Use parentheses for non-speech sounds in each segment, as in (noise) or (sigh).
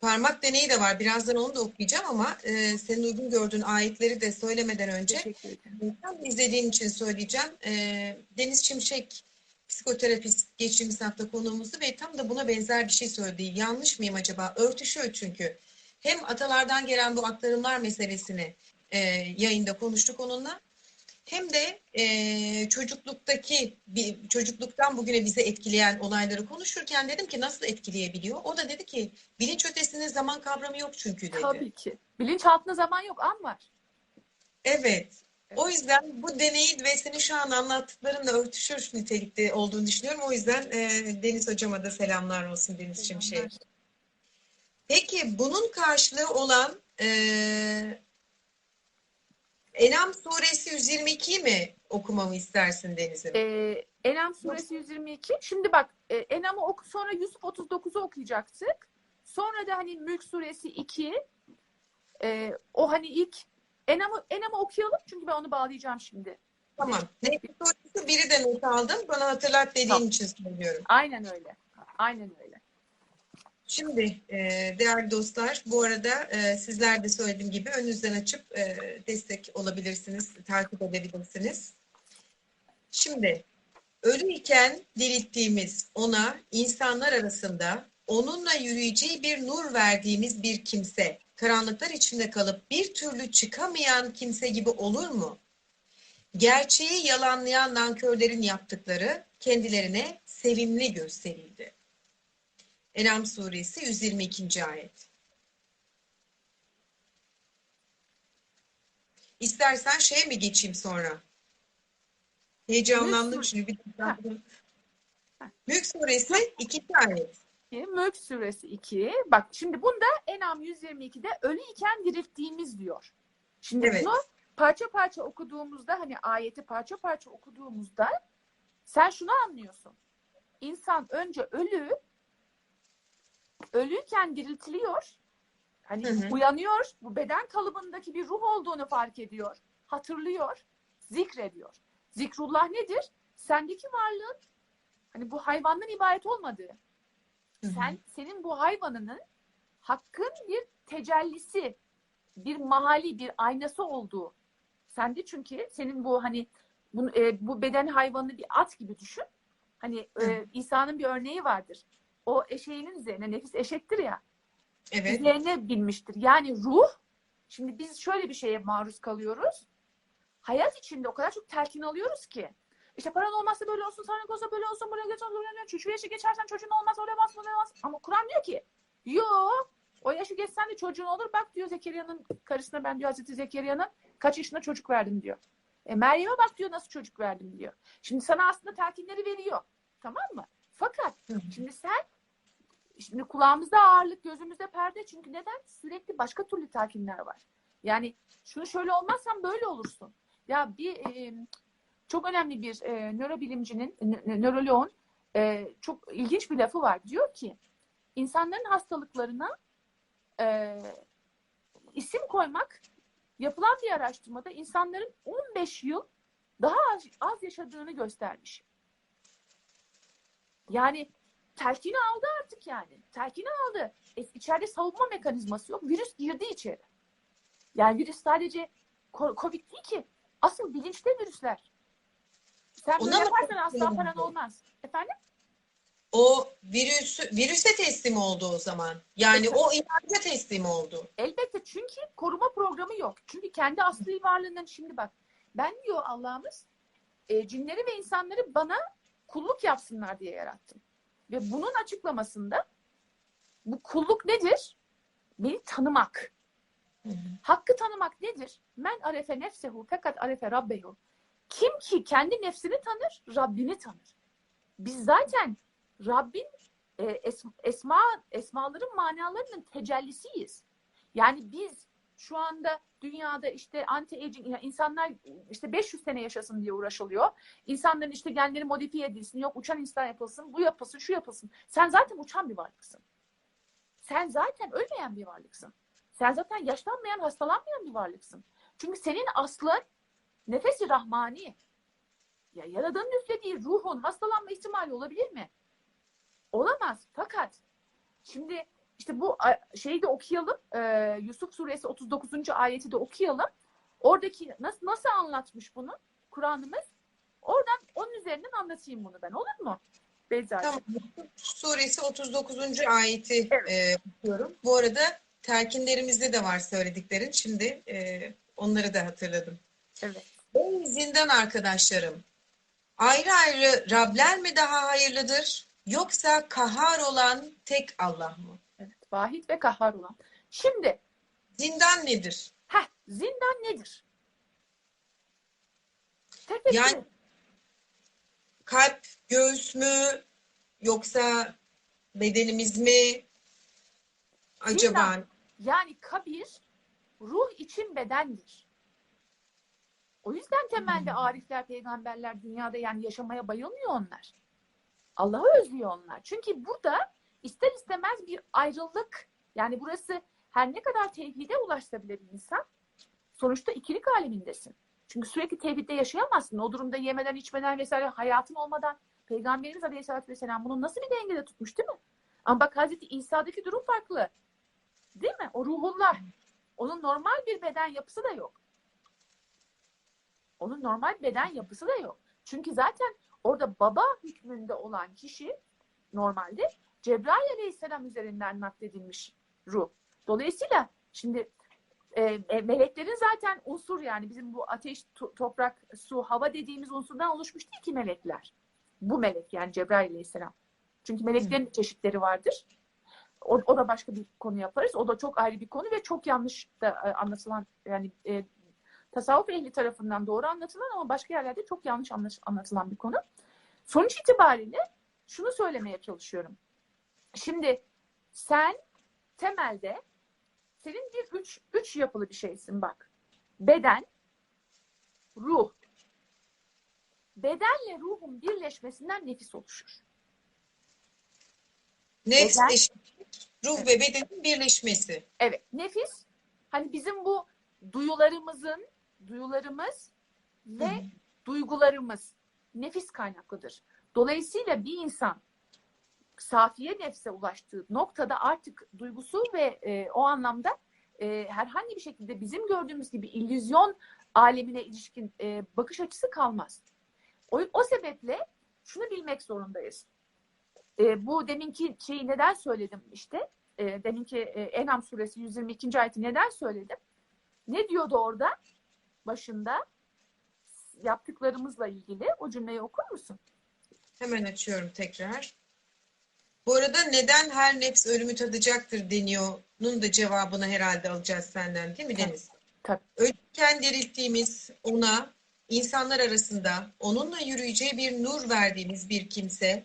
parmak deneyi de var. Birazdan onu da okuyacağım ama e, senin uygun gördüğün ayetleri de söylemeden önce ederim. Tam izlediğin için söyleyeceğim. Ee, Deniz Şimşek psikoterapist geçtiğimiz hafta konuğumuzdu ve tam da buna benzer bir şey söyledi. Yanlış mıyım acaba? Örtüşüyor çünkü. Hem atalardan gelen bu aktarımlar meselesini e, yayında konuştuk onunla. Hem de e, çocukluktaki bir çocukluktan bugüne bize etkileyen olayları konuşurken dedim ki nasıl etkileyebiliyor? O da dedi ki bilinç ötesinde zaman kavramı yok çünkü dedi. Tabii ki. Bilinçaltında zaman yok, an var. Evet. O yüzden bu deneyi ve senin şu an anlattıklarınla örtüşür nitelikte olduğunu düşünüyorum. O yüzden e, Deniz Hocama da selamlar olsun Deniz Şimşek. Peki bunun karşılığı olan e, Enam suresi 122'yi mi okumamı istersin Deniz'im? Ee, Enam suresi 122. Şimdi bak e, Enam'ı oku sonra Yusuf 39'u okuyacaktık. Sonra da hani Mülk suresi 2. Ee, o hani ilk Enam'ı Enam'ı okuyalım çünkü ben onu bağlayacağım şimdi. Tamam. Neyse sonrası biri de not aldım. Bana hatırlat dediğin Tamam. için söylüyorum. Aynen öyle. Aynen öyle. Şimdi e, değerli dostlar, bu arada e, sizler de söylediğim gibi önünüzden açıp e, destek olabilirsiniz, takip edebilirsiniz. Şimdi ölü iken dirilttiğimiz ona insanlar arasında onunla yürüyeceği bir nur verdiğimiz bir kimse, karanlıklar içinde kalıp bir türlü çıkamayan kimse gibi olur mu? Gerçeği yalanlayan nankörlerin yaptıkları kendilerine sevimli gösterildi. Enam suresi 122. ayet. İstersen şeye mi geçeyim sonra? Heyecanlandım Mülk şimdi. Bir dakika. Mülk suresi 2. ayet. Mülk suresi 2. Bak şimdi bunda Enam 122'de ölü iken dirilttiğimiz diyor. Şimdi Evet. bunu parça parça okuduğumuzda hani ayeti parça parça okuduğumuzda sen şunu anlıyorsun. İnsan önce ölü ölüyken diriltiliyor. Hani Hı hı. uyanıyor. Bu beden kalıbındaki bir ruh olduğunu fark ediyor. Hatırlıyor. Zikrediyor. Zikrullah nedir? Sendeki varlığın hani bu hayvandan ibaret olmadığı. Hı hı. Sen senin bu hayvanının hakkın bir tecellisi, bir mahali, bir aynası olduğu. Sende çünkü senin bu hani bu, e, bu beden hayvanını bir at gibi düşün. Hani e, İsa'nın bir örneği vardır. O eşeğinin üzerine nefis eşektir ya. Evet. Üzerine binmiştir. Yani ruh şimdi biz şöyle bir şeye maruz kalıyoruz. Hayat içinde o kadar çok telkin alıyoruz ki. İşte paran olmazsa böyle olsun, sana olsa böyle olsun, buraya böyle olsun, şu yaşı geçersen çocuğun olmaz, öyle olmaz, böyle olmaz. Ama Kur'an diyor ki, yo o yaşı geçsen de çocuğun olur. Bak diyor Zekeriya'nın karısına ben diyor Hazreti Zekeriya'nın kaç yaşında çocuk verdim diyor. E, Meryem'e bak diyor nasıl çocuk verdim diyor. Şimdi sana aslında telkinleri veriyor. Tamam mı? Fakat şimdi sen Şimdi kulağımızda ağırlık, gözümüzde perde. Çünkü neden? Sürekli başka türlü telkinler var. Yani şunu şöyle olmazsan böyle olursun. Ya bir e, çok önemli bir e, nörobilimcinin, nö- nö- nöroloğun e, çok ilginç bir lafı var. Diyor ki insanların hastalıklarına e, isim koymak yapılan bir araştırmada insanların 15 yıl daha az, az yaşadığını göstermiş. Yani telkini aldı artık yani. Telkini aldı. E, içeride savunma mekanizması yok. Virüs girdi içeri. Yani virüs sadece Covid değil ki. Asıl bilinçte virüsler. Sen böyle Ona mı yaparsan asla paran olmaz. Efendim? O virüs, virüse teslim oldu o zaman. Yani Evet. o inanca teslim oldu. Elbette çünkü koruma programı yok. Çünkü kendi asli varlığından şimdi bak. Ben diyor Allah'ımız e, cinleri ve insanları bana kulluk yapsınlar diye yarattım. Ve bunun açıklamasında bu kulluk nedir? Beni tanımak. Hakkı tanımak nedir? Men arefe nefsehu fakat arefe rabbehu. Kim ki kendi nefsini tanır, Rabbini tanır. Biz zaten Rabbin e, es- esma esmaların manalarının tecellisiyiz. Yani biz şu anda dünyada işte anti-aging yani insanlar işte 500 sene yaşasın diye uğraşılıyor. İnsanların işte genleri modifiye edilsin, yok uçan insan yapılsın, bu yapılsın, şu yapılsın. Sen zaten uçan bir varlıksın. Sen zaten ölmeyen bir varlıksın. Sen zaten yaşlanmayan, hastalanmayan bir varlıksın. Çünkü senin aslın nefesi rahmani. Ya yaradanın üflediği ruhun hastalanma ihtimali olabilir mi? Olamaz. Fakat şimdi işte bu şeyi de okuyalım. Ee, Yusuf suresi 39. ayeti de okuyalım. Oradaki nasıl nasıl anlatmış bunu Kur'an'ımız? Oradan onun üzerinden anlatayım bunu ben. Olur mu? Beyza'cığım. Tamam. Suresi 39. ayeti Evet. e, okuyorum. Bu arada telkinlerimizde de var söylediklerin. Şimdi e, onları da hatırladım. Evet. Ey zindan arkadaşlarım, ayrı ayrı Rabler mi daha hayırlıdır, yoksa kahhar olan tek Allah mı? Vahid ve kahhar olan. Şimdi Zindan nedir? heh, zindan nedir? Tefekkür Yani kalp, göğüs mü, yoksa bedenimiz mi? Acaba Zindan. Yani kabir ruh için bedendir. O yüzden temelde arifler, peygamberler dünyada yani yaşamaya bayılmıyor onlar. Allah'ı özlüyor onlar. Çünkü burada ister istemez bir ayrılık yani burası her ne kadar tevhide ulaşsa bile bir insan sonuçta ikilik alemindesin. Çünkü sürekli tevhidde yaşayamazsın. O durumda yemeden içmeden vesaire hayatın olmadan Peygamberimiz Aleyhisselatü Vesselam bunu nasıl bir dengede tutmuş değil mi? Ama bak Hazreti İsa'daki durum farklı. Değil mi? O ruhullah. Onun normal bir beden yapısı da yok. Onun normal beden yapısı da yok. Çünkü zaten orada baba hükmünde olan kişi normalde Cebrail aleyhisselam üzerinden nakledilmiş ruh. Dolayısıyla şimdi e, e, meleklerin zaten unsur yani bizim bu ateş, to- toprak, su, hava dediğimiz unsurdan oluşmuş değil ki melekler. Bu melek yani Cebrail aleyhisselam. Çünkü meleklerin çeşitleri vardır. O, o da başka bir konu yaparız. O da çok ayrı bir konu ve çok yanlış da e, anlatılan yani e, tasavvuf ehli tarafından doğru anlatılan ama başka yerlerde çok yanlış anlatılan bir konu. Sonuç itibariyle şunu söylemeye çalışıyorum. Şimdi sen temelde senin bir üç, üç yapılı bir şeysin bak. Beden, ruh. Bedenle ruhun birleşmesinden nefis oluşur. nefs, Beden- ruh ve bedenin birleşmesi. Evet, nefis. Hani bizim bu duyularımızın, duyularımız ve hı. duygularımız nefis kaynaklıdır. Dolayısıyla bir insan safiye nefse ulaştığı noktada artık duygusu ve e, o anlamda e, herhangi bir şekilde bizim gördüğümüz gibi illüzyon alemine ilişkin e, bakış açısı kalmaz. O, o sebeple şunu bilmek zorundayız. E, bu deminki şeyi neden söyledim işte? E, deminki e, Enam suresi 122. ayeti neden söyledim? Ne diyordu orada? Başında yaptıklarımızla ilgili o cümleyi okur musun? Hemen açıyorum tekrar. Bu arada neden her nefs ölümü tadacaktır deniyor'nun da cevabını herhalde alacağız senden değil mi. Deniz? Tabii. Ölürken dirilttiğimiz ona insanlar arasında onunla yürüyeceği bir nur verdiğimiz bir kimse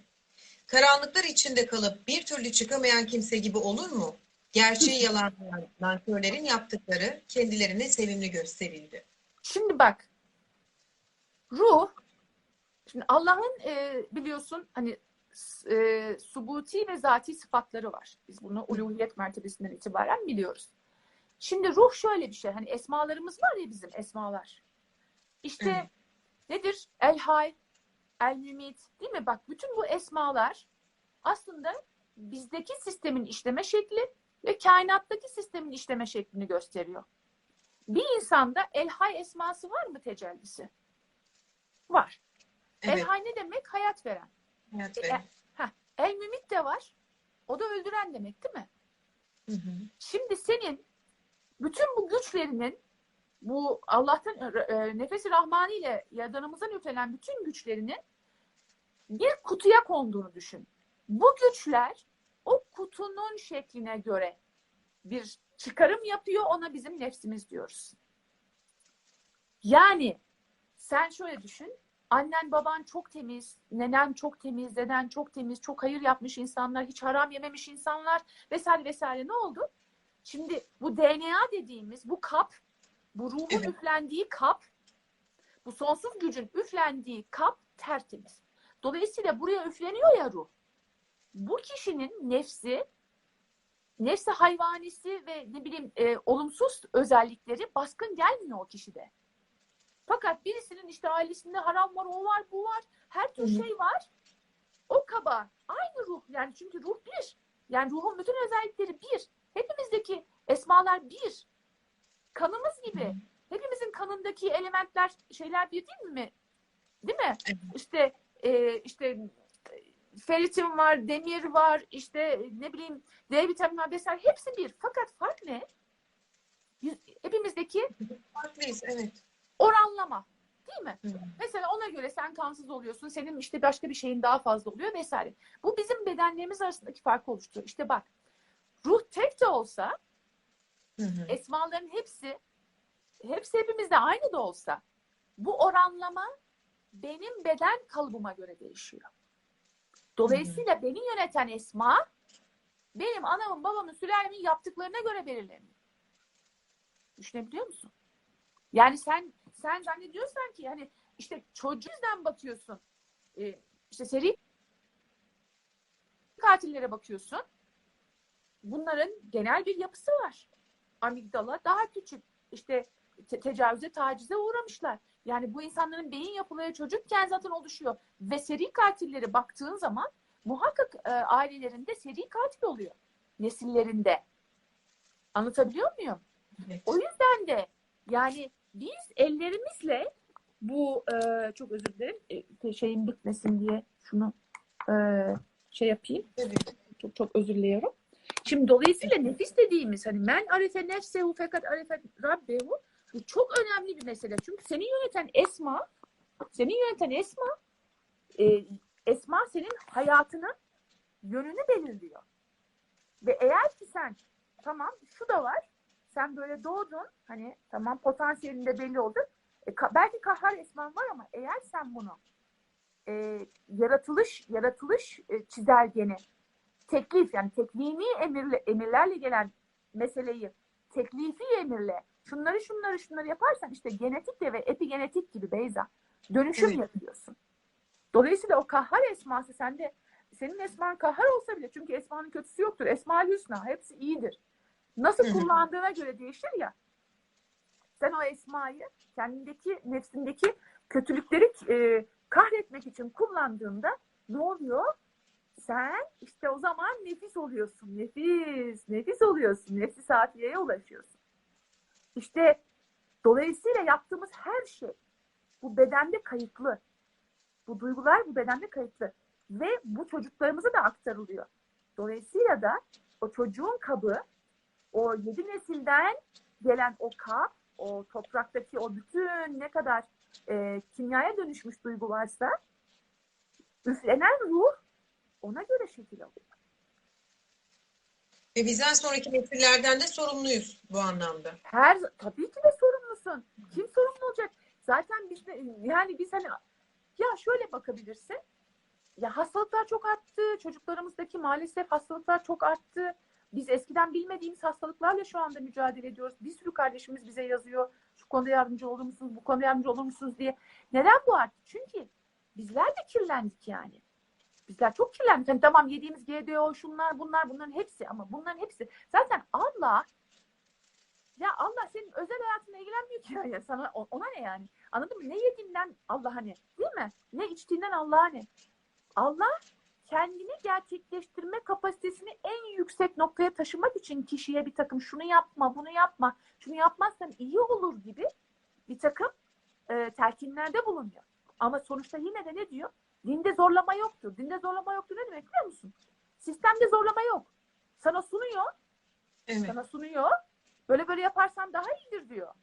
karanlıklar içinde kalıp bir türlü çıkamayan kimse gibi olur mu? Gerçeği yalanlayan nankörlerin yaptıkları kendilerine sevimli gösterildi. Şimdi bak ruh şimdi Allah'ın e, biliyorsun hani e, subuti ve zati sıfatları var. Biz bunu uluhiyet mertebesinden itibaren biliyoruz. Şimdi ruh şöyle bir şey. Hani esmalarımız var ya bizim esmalar. İşte Evet. nedir? El hay, el mümit değil mi? Bak bütün bu esmalar aslında bizdeki sistemin işleme şekli ve kainattaki sistemin işleme şeklini gösteriyor. Bir insanda el hay esması var mı tecellisi? Var. El Evet, hay ne demek? Hayat veren. E. El mümit de var. O da öldüren demek değil mi? Hı hı. Şimdi senin bütün bu güçlerinin bu Allah'tan e, nefesi rahmani ile yadanımızdan üflenen bütün güçlerinin bir kutuya konduğunu düşün. Bu güçler o kutunun şekline göre bir çıkarım yapıyor. Ona bizim nefsimiz diyoruz. Yani sen şöyle düşün. Annen baban çok temiz, nenen çok temiz, deden çok temiz, çok hayır yapmış insanlar, hiç haram yememiş insanlar vesaire vesaire ne oldu? Şimdi bu DNA dediğimiz bu kap, bu ruhun Evet. üflendiği kap, bu sonsuz gücün üflendiği kap tertemiz. Dolayısıyla buraya üfleniyor ya ruh. Bu kişinin nefsi, nefsi hayvanisi ve ne bileyim e, olumsuz özellikleri baskın gelmiyor o kişide. Fakat birisinin işte ailesinde haram var, o var, bu var, her tür şey var. O kaba aynı ruh yani çünkü ruh bir. Yani ruhun bütün özellikleri bir. Hepimizdeki esmalar bir. Kanımız gibi. Hepimizin kanındaki elementler şeyler bir değil mi? Değil mi? İşte e, işte feritin var, demir var, işte ne bileyim D vitamini var vesaire hepsi bir. Fakat fark ne? Hepimizdeki Farklıyız, evet. Oranlama. Değil mi? Hı. Mesela ona göre sen kansız oluyorsun, senin işte başka bir şeyin daha fazla oluyor vesaire. Bu bizim bedenlerimiz arasındaki farkı oluşturuyor. İşte bak, ruh tek de olsa, Hı hı. esmaların hepsi, hepsi hepimizde aynı da olsa, bu oranlama benim beden kalıbıma göre değişiyor. Dolayısıyla beni yöneten esma, benim anamın, babamın, sülalemin yaptıklarına göre belirleniyor. Düşünebiliyor musun? Yani sen sen zannediyorsan ki hani işte çocuğundan bakıyorsun. Ee, işte seri katillere bakıyorsun. Bunların genel bir yapısı var. Amigdala daha küçük. İşte te- tecavüze, tacize uğramışlar. Yani bu insanların beyin yapıları çocukken zaten oluşuyor. Ve seri katillere baktığın zaman muhakkak e, ailelerinde seri katil oluyor. Nesillerinde. Anlatabiliyor muyum? Evet. O yüzden de yani biz ellerimizle bu e, çok özür dilerim e, şeyin bitmesin diye şunu e, şey yapayım. Çok çok özür diliyorum. Şimdi dolayısıyla nefis dediğimiz hani men arefe nefsehu fakat arefe rabbehu bu çok önemli bir mesele. Çünkü seni yöneten esma seni yöneten esma e, esma senin hayatının yönünü belirliyor. Ve eğer ki sen tamam şu da var sen böyle doğdun hani tamam potansiyelinde belli oldu. E, ka- belki kahhar esman var ama eğer sen bunu e, yaratılış yaratılış e, çizelgeni teklif yani tekvimi emirle, emirlerle gelen meseleyi teklifi emirle şunları şunları şunları yaparsan işte genetikle ve epigenetik gibi Beyza dönüşüm Evet. yapıyorsun. Dolayısıyla o kahhar esması sende senin esman kahhar olsa bile çünkü esmanın kötüsü yoktur. Esma hüsna hepsi iyidir. Nasıl kullandığına göre değişir ya. Sen o esmayı kendindeki nefsindeki kötülükleri e, kahretmek için kullandığında ne oluyor? Sen işte o zaman nefis oluyorsun. Nefis, nefis oluyorsun. Nefsi safiyeye ulaşıyorsun. İşte dolayısıyla yaptığımız her şey bu bedende kayıtlı. Bu duygular bu bedende kayıtlı. Ve bu çocuklarımıza da aktarılıyor. Dolayısıyla da o çocuğun kabı, o yedi nesilden gelen o kap, o topraktaki o bütün ne kadar e, kimyaya dönüşmüş duygu varsa üflenen ruh ona göre şekil alıyor. Ve bizden sonraki nesillerden de sorumluyuz bu anlamda. Her tabii ki de sorumlusun. Kim sorumlu olacak? Zaten biz de yani biz hani ya şöyle bakabilirsin. Ya hastalıklar çok arttı. Çocuklarımızdaki maalesef hastalıklar çok arttı. Biz eskiden bilmediğimiz hastalıklarla şu anda mücadele ediyoruz. Bir sürü kardeşimiz bize yazıyor. Şu konuda yardımcı olur musunuz? Bu konuda yardımcı olur musunuz diye. Neden bu arttı? Çünkü bizler de kirlendik yani. Bizler çok kirlendik. Hani tamam yediğimiz GDO, şunlar, bunlar, bunların hepsi ama bunların hepsi. Zaten Allah ya Allah senin özel hayatına ilgilenmiyor ki (laughs) ya. Sana ona ne yani? Anladın mı? Ne yediğinden Allah hani değil mi? Ne içtiğinden Allah ne? Allah kendini gerçekleştirme kapasitesini en yüksek noktaya taşımak için kişiye bir takım şunu yapma, bunu yapma, şunu yapmazsan iyi olur gibi bir takım e, telkinlerde bulunuyor. Ama sonuçta yine de ne diyor? Dinde zorlama yoktur. Dinde zorlama yoktur ne demek biliyor musun? Sistemde zorlama yok. Sana sunuyor, Evet. sana sunuyor. Böyle böyle yaparsan daha iyidir diyor.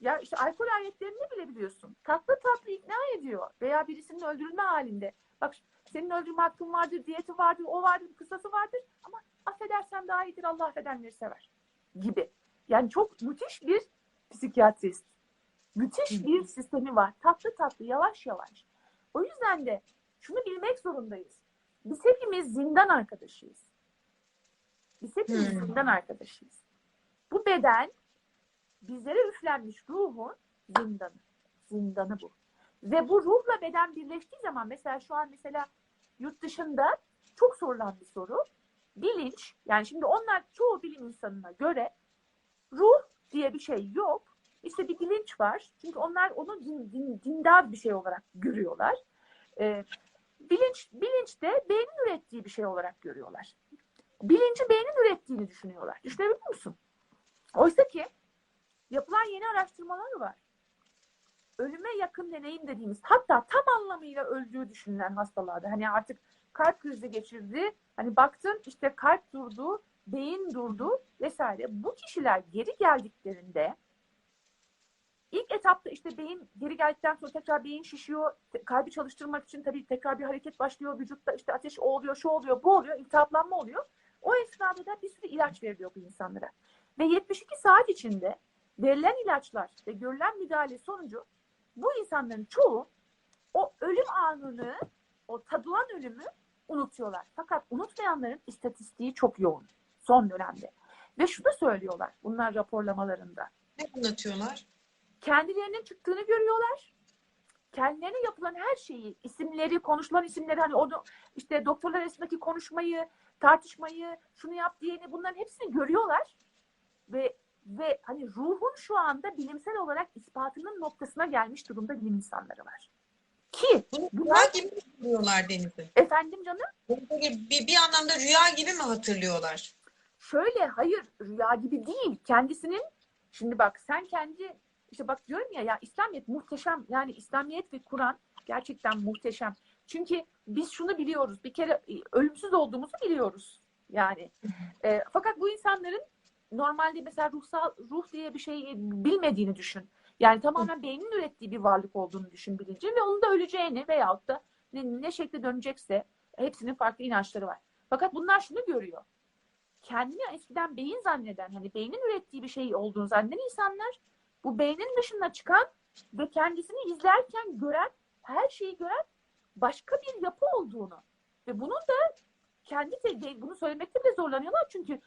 Ya işte alkol ayetlerini bile biliyorsun. Tatlı tatlı ikna ediyor. Veya birisinin öldürülme halinde. Bak senin öldürme hakkın vardır, diyeti vardır, o vardır, kısası vardır. Ama affedersen daha iyidir, Allah affedenleri sever. Gibi. Yani çok müthiş bir psikiyatrist. Müthiş bir sistemi var. Tatlı tatlı, yavaş yavaş. O yüzden de şunu bilmek zorundayız. Biz hepimiz zindan arkadaşıyız. Biz hepimiz Hmm. zindan arkadaşıyız. Bu beden bizlere üflenmiş ruhun zindanı. Zindanı bu. Ve bu ruhla beden birleştiği zaman mesela şu an mesela yurt dışında çok sorulan bir soru. Bilinç yani şimdi onlar çoğu bilim insanına göre ruh diye bir şey yok. İşte bir bilinç var. Çünkü onlar onu din, din- dindar bir şey olarak görüyorlar. Ee, bilinç, bilinç de beynin ürettiği bir şey olarak görüyorlar. bilinci beynin ürettiğini düşünüyorlar. Düşünebiliyor musun? Oysa ki yapılan yeni araştırmalar var. Ölüme yakın deneyim dediğimiz hatta tam anlamıyla öldüğü düşünülen hastalarda hani artık kalp krizi geçirdi hani baktın işte kalp durdu beyin durdu vesaire. Bu kişiler geri geldiklerinde ilk etapta işte beyin geri geldikten sonra tekrar beyin şişiyor kalbi çalıştırmak için tabii tekrar bir hareket başlıyor vücutta işte ateş o oluyor şu oluyor bu oluyor iltihaplanma oluyor. O esnada da bir sürü ilaç veriliyor bu insanlara. Ve 72 saat içinde verilen ilaçlar ve görülen müdahale sonucu bu insanların çoğu o ölüm anını, o tadılan ölümü unutuyorlar. Fakat unutmayanların istatistiği çok yoğun son dönemde. Ve şunu söylüyorlar bunlar raporlamalarında. Ne anlatıyorlar? Kendilerinin çıktığını görüyorlar. Kendilerine yapılan her şeyi, isimleri, konuşulan isimleri hani onu işte doktorlar arasındaki konuşmayı, tartışmayı, şunu yap diyeni bunların hepsini görüyorlar. Ve ve hani ruhun şu anda bilimsel olarak ispatının noktasına gelmiş durumda bilim insanları var. Ki bunlar gibi hatırlıyorlar Deniz'im? efendim canım bir, bir anlamda rüya gibi mi hatırlıyorlar? şöyle hayır rüya gibi değil. Kendisinin şimdi bak sen kendi işte bak diyorum ya ya İslamiyet muhteşem yani İslamiyet ve Kur'an gerçekten muhteşem. Çünkü biz şunu biliyoruz bir kere e, ölümsüz olduğumuzu biliyoruz yani. E, fakat bu insanların normalde mesela ruhsal ruh diye bir şey bilmediğini düşün. Yani tamamen beynin ürettiği bir varlık olduğunu düşün bilinci ve onun da öleceğini veyahut da ne, ne şekilde dönecekse hepsinin farklı inançları var. Fakat bunlar şunu görüyor kendini eskiden beyin zanneden, hani beynin ürettiği bir şey olduğunu zanneden insanlar bu beynin dışına çıkan ve kendisini izlerken gören, her şeyi gören başka bir yapı olduğunu ve bunun da kendi bunu söylemekte bile zorlanıyorlar çünkü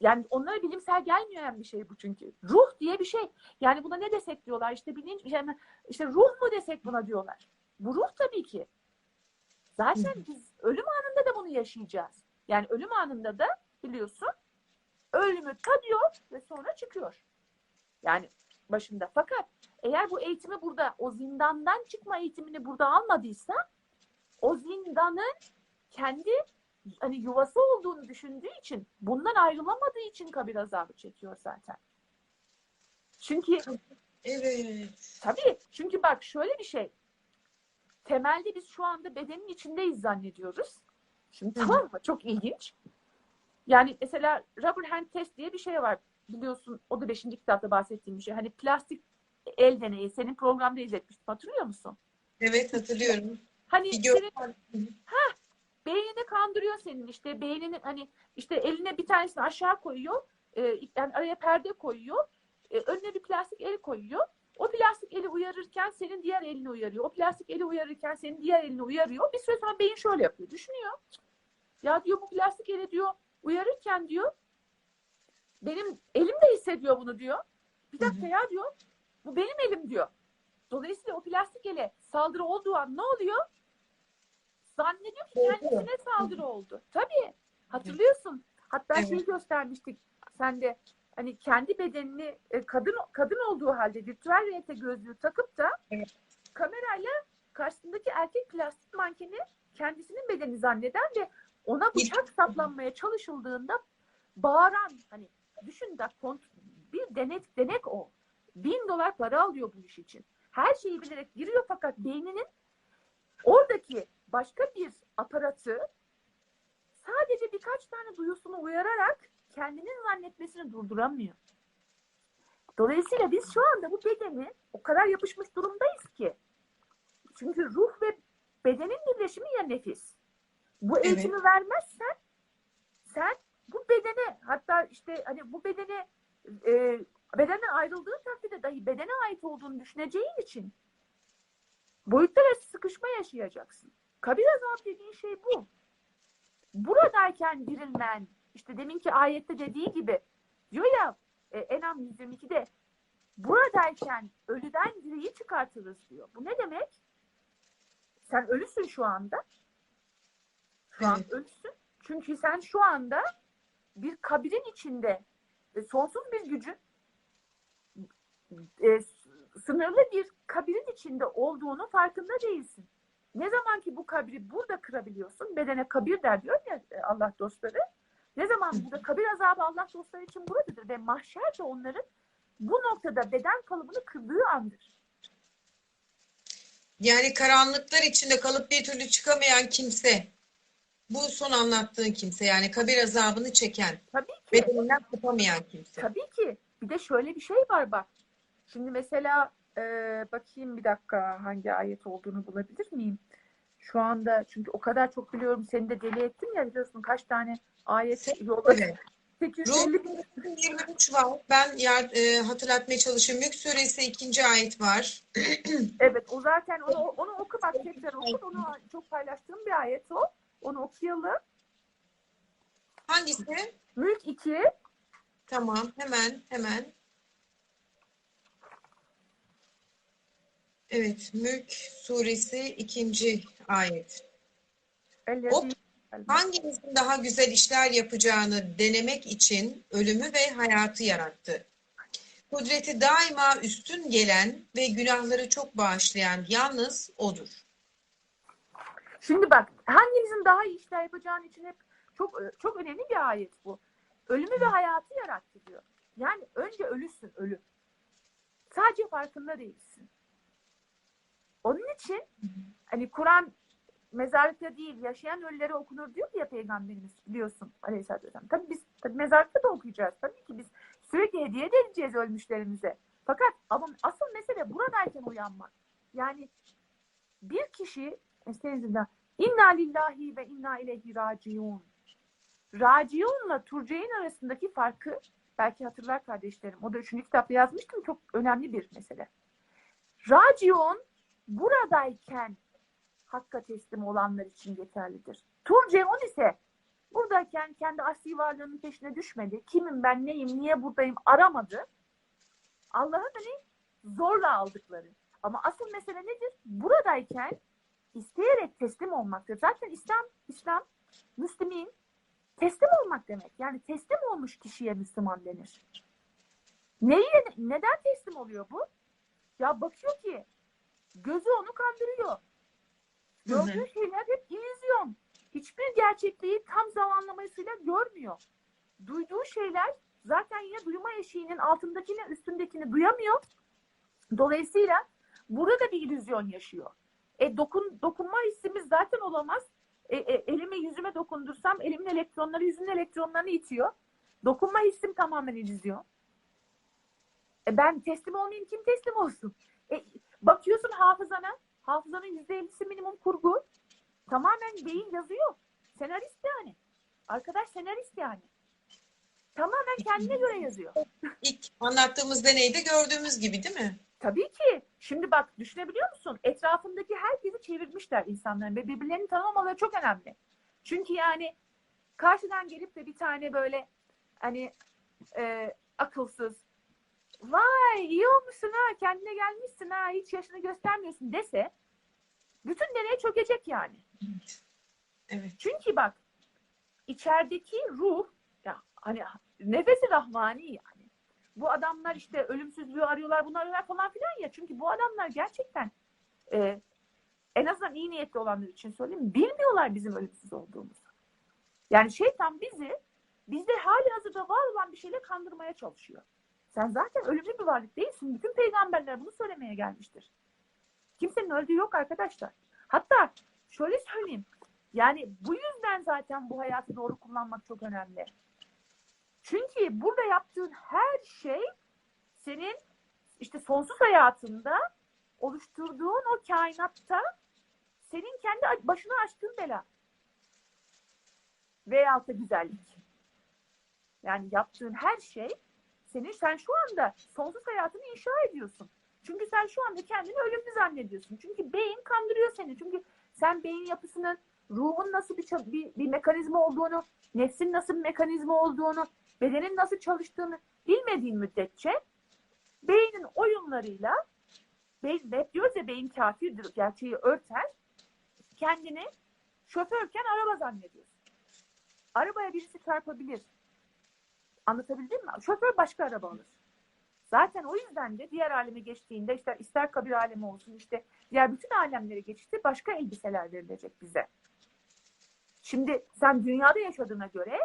yani onlara bilimsel gelmeyen bir şey bu çünkü. Ruh diye bir şey. Yani buna ne desek diyorlar işte bilinç yani işte ruh mu desek buna diyorlar. Bu ruh tabii ki. Zaten biz ölüm anında da bunu yaşayacağız. Yani ölüm anında da biliyorsun ölümü tadıyor ve sonra çıkıyor. Yani başında. Fakat eğer bu eğitimi burada o zindandan çıkma eğitimini burada almadıysa o zindanın kendi hani yuvası olduğunu düşündüğü için bundan ayrılamadığı için kabir azabı çekiyor zaten. Çünkü Evet. Tabii. Çünkü bak şöyle bir şey. Temelde biz şu anda bedenin içindeyiz zannediyoruz. Şimdi tamam mı? Çok ilginç. Yani mesela rubber hand test diye bir şey var. Biliyorsun o da 5. kitapta bahsettiğim bir şey. Hani plastik el deneyi. Senin programda izletmiştim. Hatırlıyor musun? Evet hatırlıyorum. Hani senin görsel. Beynini kandırıyor senin işte. Beyninin hani işte eline bir tanesini aşağı koyuyor. E, yani araya perde koyuyor. E, önüne bir plastik el koyuyor. O plastik eli uyarırken senin diğer elini uyarıyor. O plastik eli uyarırken senin diğer elini uyarıyor. Bir süre sonra beyin şöyle yapıyor. Düşünüyor. Ya diyor bu plastik eli diyor uyarırken diyor benim elim de hissediyor bunu diyor. Bir dakika ya diyor bu benim elim diyor. Dolayısıyla o plastik ele saldırı olduğu an ne oluyor zannediyor ki kendisine saldırı oldu. Tabii. Hatırlıyorsun. Hatta Evet. şeyi göstermiştik sen de hani kendi bedenini e, kadın kadın olduğu halde virtüel realite gözlüğü takıp da Evet. kamerayla karşısındaki erkek plastik mankeni kendisinin bedeni zanneden ve ona bıçak saplanmaya çalışıldığında bağıran hani düşün da kont- bir denek denek o. Bin dolar para alıyor bu iş için. Her şeyi bilerek giriyor fakat beyninin oradaki başka bir aparatı sadece birkaç tane duyusunu uyararak kendinin zannetmesini durduramıyor. Dolayısıyla biz şu anda bu bedeni o kadar yapışmış durumdayız ki. Çünkü ruh ve bedenin birleşimi ya nefis. Bu Evet. eğitimi vermezsen sen bu bedene hatta işte hani bu bedene e, bedenden ayrıldığın takdirde dahi bedene ait olduğunu düşüneceğin için boyutlar arası sıkışma yaşayacaksın. Kabir azabı dediğin şey bu. Buradayken dirilmen, işte deminki ayette dediği gibi diyor ya e, Enam 122'de buradayken ölüden diriyi çıkartırız diyor. Bu ne demek? Sen ölüsün şu anda. Şu an ölüsün. Çünkü sen şu anda bir kabirin içinde e, sonsuz bir gücün e, sınırlı bir kabirin içinde olduğunu farkında değilsin. Ne zaman ki bu kabri burada kırabiliyorsun, bedene kabir der diyor ya e, Allah dostları. Ne zaman burada kabir azabı Allah dostları için buradadır ve mahşer de onların bu noktada beden kalıbını kırdığı andır. Yani karanlıklar içinde kalıp bir türlü çıkamayan kimse. Bu son anlattığın kimse yani kabir azabını çeken, Tabii ki. bedeninden kopamayan kimse. Tabii ki. Bir de şöyle bir şey var bak. Şimdi mesela e, bakayım bir dakika hangi ayet olduğunu bulabilir miyim? Şu anda çünkü o kadar çok biliyorum seni de deli ettim ya biliyorsun kaç tane ayet yolla Evet. 850 Rum 23 var. Ben yar- e, hatırlatmaya çalışıyorum. Mülk suresi 2. ayet var. (clears throat) Evet o zaten onu onu oku bak tekrar oku onu çok paylaştığım bir ayet o. Onu okuyalım. Hangisi? Mülk 2 Tamam, hemen hemen. Evet, Mülk suresi 2. ayet. ellezi Hanginizin daha güzel işler yapacağını denemek için ölümü ve hayatı yarattı. Kudreti daima üstün gelen ve günahları çok bağışlayan yalnız O'dur. Şimdi bak hanginizin daha iyi işler yapacağını için hep çok çok önemli bir ayet bu. Ölümü ve hayatı yarattı diyor. Yani önce ölüsün ölüm. Sadece farkında değilsin. Onun için hani Kur'an mezarlıkta değil yaşayan ölülere okunur diyor ya peygamberimiz biliyorsun aleyhissalatü vesselam. Tabii biz tabii mezarlıkta da okuyacağız. Tabii ki biz sürekli hediye de edeceğiz ölmüşlerimize. Fakat ama asıl mesele buradayken uyanmak. Yani bir kişi Estağfirullah. İnna lillahi ve inna ileyhi raciun. Raciunla turceyin arasındaki farkı belki hatırlar kardeşlerim. O da üçüncü kitapta yazmıştım. Çok önemli bir mesele. Raciun buradayken hakka teslim olanlar için yeterlidir. Turceun ise buradayken kendi asli varlığının peşine düşmedi. Kimim ben neyim niye buradayım aramadı. Allah'ın hani zorla aldıkları. Ama asıl mesele nedir? Buradayken isteyerek teslim olmaktır. Zaten İslam, İslam, Müslümin teslim olmak demek. Yani teslim olmuş kişiye Müslüman denir. Neyi, neden teslim oluyor bu? Ya bakıyor ki gözü onu kandırıyor. Gördüğü şeyler hep illüzyon. Hiçbir gerçekliği tam zamanlamasıyla görmüyor. Duyduğu şeyler zaten yine duyma eşiğinin altındakini üstündekini duyamıyor. Dolayısıyla burada bir illüzyon yaşıyor. E dokun, dokunma hissimiz zaten olamaz. E, e, elimi yüzüme dokundursam elimin elektronları yüzümün elektronlarını itiyor. Dokunma hissim tamamen illüzyon. E ben teslim olmayayım kim teslim olsun? E, bakıyorsun hafızana. Hafızanın %50'si minimum kurgu. Tamamen beyin yazıyor. Senarist yani. Arkadaş senarist yani. Tamamen kendine göre yazıyor. İlk anlattığımız deneyde gördüğümüz gibi değil mi? Tabii ki. Şimdi bak düşünebiliyor musun? Etrafındaki herkesi çevirmişler insanların ve birbirlerini tanımamaları çok önemli. Çünkü yani karşıdan gelip de bir tane böyle hani e, akılsız vay iyi olmuşsun ha kendine gelmişsin ha hiç yaşını göstermiyorsun dese bütün deney çökecek yani. Evet. Çünkü bak içerideki ruh ya hani nefesi rahmani yani. Bu adamlar işte ölümsüzlüğü arıyorlar, bunlar arıyorlar falan filan ya. Çünkü bu adamlar gerçekten e, en azından iyi niyetli olanlar için söyleyeyim bilmiyorlar bizim ölümsüz olduğumuzu. Yani şeytan bizi bizde hali hazırda var olan bir şeyle kandırmaya çalışıyor. Sen zaten ölümlü bir varlık değilsin. Bütün peygamberler bunu söylemeye gelmiştir. Kimsenin öldüğü yok arkadaşlar. Hatta şöyle söyleyeyim. Yani bu yüzden zaten bu hayatı doğru kullanmak çok önemli. Çünkü burada yaptığın her şey senin işte sonsuz hayatında oluşturduğun o kainatta senin kendi başına açtığın bela. Veyahut da güzellik. Yani yaptığın her şey senin sen şu anda sonsuz hayatını inşa ediyorsun. Çünkü sen şu anda kendini ölümlü zannediyorsun. Çünkü beyin kandırıyor seni. Çünkü sen beyin yapısının ruhun nasıl bir, bir, bir mekanizma olduğunu, nefsin nasıl bir mekanizma olduğunu, bedenin nasıl çalıştığını bilmediğin müddetçe beynin oyunlarıyla beyin, hep diyoruz ya beyin kafirdir, gerçeği örter. Kendini şoförken araba zannediyorsun. Arabaya birisi çarpabilir. Anlatabildim mi? Şoför başka araba alır. Zaten o yüzden de diğer aleme geçtiğinde işte ister kabir alemi olsun işte diğer bütün alemlere geçti başka elbiseler verilecek bize. Şimdi sen dünyada yaşadığına göre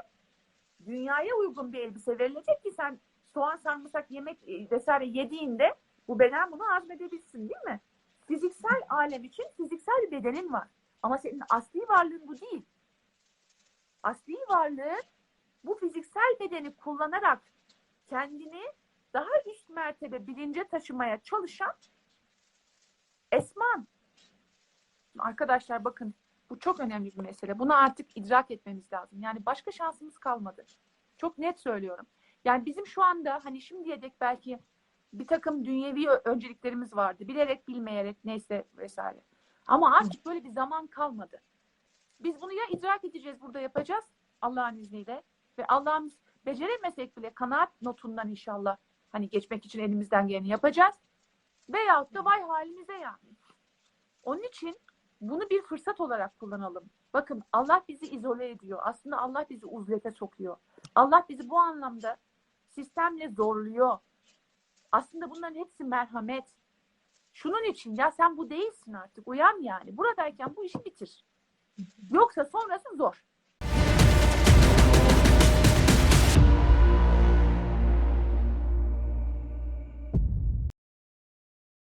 dünyaya uygun bir elbise verilecek ki sen soğan sarımsak yemek e, vesaire yediğinde bu beden bunu hazmedebilsin değil mi? Fiziksel alem için fiziksel bir bedenin var. Ama senin asli varlığın bu değil. Asli varlığın bu fiziksel bedeni kullanarak kendini daha üst mertebe bilince taşımaya çalışan Esman. Arkadaşlar bakın bu çok önemli bir mesele. Bunu artık idrak etmemiz lazım. Yani başka şansımız kalmadı. Çok net söylüyorum. Yani bizim şu anda hani şimdiye dek belki bir takım dünyevi önceliklerimiz vardı. Bilerek bilmeyerek neyse vesaire. Ama artık böyle bir zaman kalmadı. Biz bunu ya idrak edeceğiz burada yapacağız Allah'ın izniyle ve Allah'ımız beceremesek bile kanaat notundan inşallah hani geçmek için elimizden geleni yapacağız. Veyahut da vay halimize yani. Onun için bunu bir fırsat olarak kullanalım. Bakın Allah bizi izole ediyor. Aslında Allah bizi uzlete sokuyor. Allah bizi bu anlamda sistemle zorluyor. Aslında bunların hepsi merhamet. Şunun için ya sen bu değilsin artık. Uyan yani. Buradayken bu işi bitir. Yoksa sonrası zor.